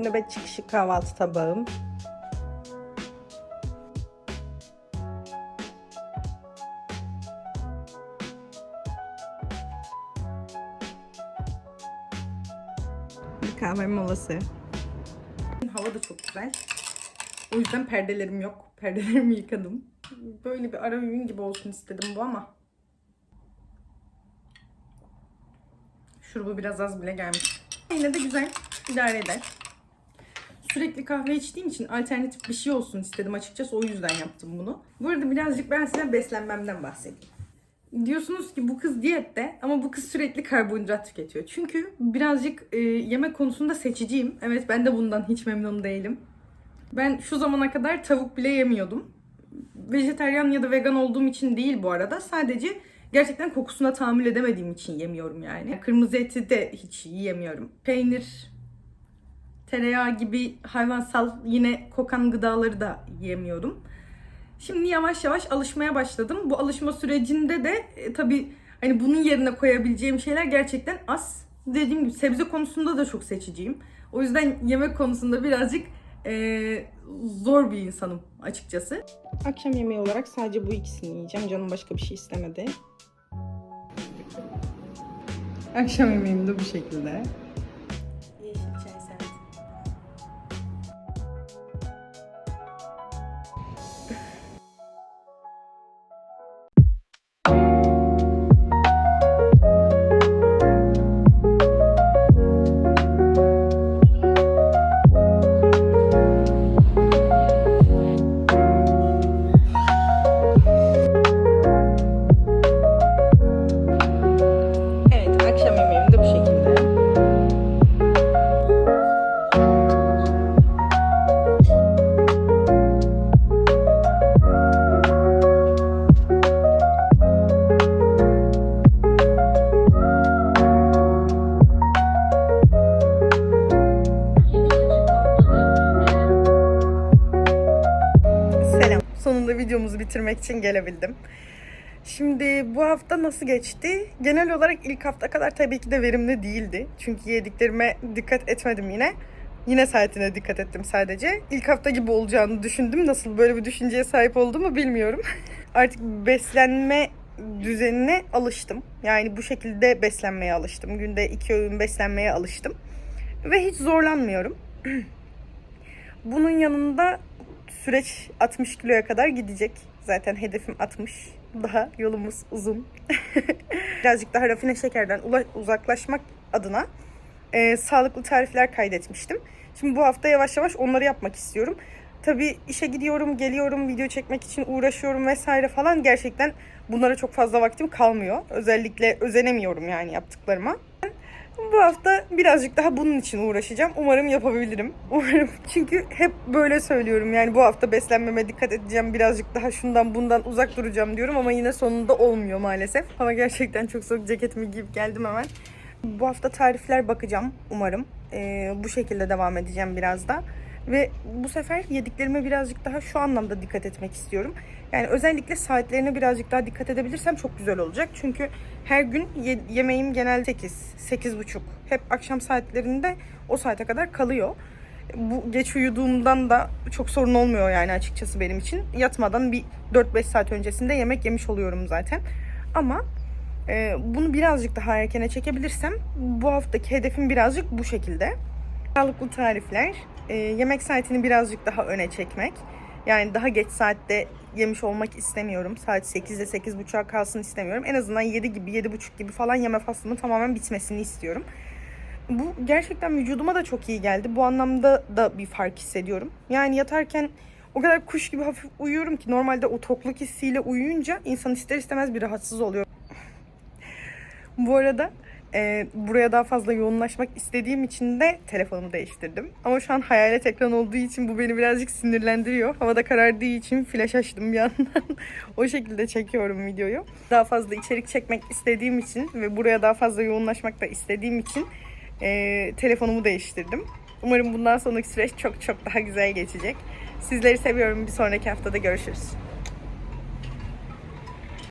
Nöbet çıkışı kahvaltı tabağım. Bir kahve molası. Hava da çok güzel. O yüzden perdelerim yok. Perdelerimi yıkadım. Böyle bir ara öğün gibi olsun istedim bu ama. Şurubu biraz az bile gelmiş. Yine de güzel. idare eder. Sürekli kahve içtiğim için alternatif bir şey olsun istedim açıkçası. O yüzden yaptım bunu. Bu arada birazcık ben size beslenmemden bahsedeyim. Diyorsunuz ki bu kız diyette ama bu kız sürekli karbonhidrat tüketiyor. Çünkü birazcık e, yemek konusunda seçiciyim. Evet ben de bundan hiç memnun değilim. Ben şu zamana kadar tavuk bile yemiyordum. Vejeteryan ya da vegan olduğum için değil bu arada. Sadece gerçekten kokusuna tahammül edemediğim için yemiyorum yani. Kırmızı eti de hiç yiyemiyorum. Peynir, tereyağı gibi hayvansal yine kokan gıdaları da yiyemiyorum. Şimdi yavaş yavaş alışmaya başladım. Bu alışma sürecinde de e, tabii hani bunun yerine koyabileceğim şeyler gerçekten az. Dediğim gibi sebze konusunda da çok seçiciyim. O yüzden yemek konusunda birazcık e, zor bir insanım açıkçası. Akşam yemeği olarak sadece bu ikisini yiyeceğim. Canım başka bir şey istemedi. Akşam yemeğim de bu şekilde. Sonunda videomuzu bitirmek için gelebildim. Şimdi bu hafta nasıl geçti? Genel olarak ilk hafta kadar tabii ki de verimli değildi. Çünkü yediklerime dikkat etmedim yine. Yine saatine dikkat ettim sadece. İlk hafta gibi olacağını düşündüm. Nasıl böyle bir düşünceye sahip olduğumu bilmiyorum. Artık beslenme düzenine alıştım. Yani bu şekilde beslenmeye alıştım. Günde iki öğün beslenmeye alıştım. Ve hiç zorlanmıyorum. Bunun yanında süreç 60 kiloya kadar gidecek. Zaten hedefim 60. Daha yolumuz uzun. Birazcık daha rafine şekerden uzaklaşmak adına e, sağlıklı tarifler kaydetmiştim. Şimdi bu hafta yavaş yavaş onları yapmak istiyorum. Tabii işe gidiyorum, geliyorum, video çekmek için uğraşıyorum vesaire falan. Gerçekten bunlara çok fazla vaktim kalmıyor. Özellikle özenemiyorum yani yaptıklarıma. Bu hafta birazcık daha bunun için uğraşacağım. Umarım yapabilirim. Umarım. Çünkü hep böyle söylüyorum. Yani bu hafta beslenmeme dikkat edeceğim. Birazcık daha şundan bundan uzak duracağım diyorum ama yine sonunda olmuyor maalesef. Ama gerçekten çok soğuk ceketimi giyip geldim hemen. Bu hafta tarifler bakacağım umarım. Ee, bu şekilde devam edeceğim biraz da. Ve bu sefer yediklerime birazcık daha şu anlamda dikkat etmek istiyorum. Yani özellikle saatlerine birazcık daha dikkat edebilirsem çok güzel olacak. Çünkü her gün ye- yemeğim genelde 8, 8.30. Hep akşam saatlerinde o saate kadar kalıyor. Bu geç uyuduğumdan da çok sorun olmuyor yani açıkçası benim için. Yatmadan bir 4-5 saat öncesinde yemek yemiş oluyorum zaten. Ama e, bunu birazcık daha erkene çekebilirsem bu haftaki hedefim birazcık bu şekilde. Sağlıklı tarifler, e, yemek saatini birazcık daha öne çekmek. Yani daha geç saatte yemiş olmak istemiyorum. Saat 8'de 8.30'a kalsın istemiyorum. En azından 7 gibi, 7.30 gibi falan yeme faslımın tamamen bitmesini istiyorum. Bu gerçekten vücuduma da çok iyi geldi. Bu anlamda da bir fark hissediyorum. Yani yatarken o kadar kuş gibi hafif uyuyorum ki normalde o tokluk hissiyle uyuyunca insan ister istemez bir rahatsız oluyor. Bu arada e, buraya daha fazla yoğunlaşmak istediğim için de telefonumu değiştirdim. Ama şu an hayalet ekran olduğu için bu beni birazcık sinirlendiriyor. Havada karardığı için flash açtım bir yandan. o şekilde çekiyorum videoyu. Daha fazla içerik çekmek istediğim için ve buraya daha fazla yoğunlaşmak da istediğim için e, telefonumu değiştirdim. Umarım bundan sonraki süreç çok çok daha güzel geçecek. Sizleri seviyorum. Bir sonraki haftada görüşürüz.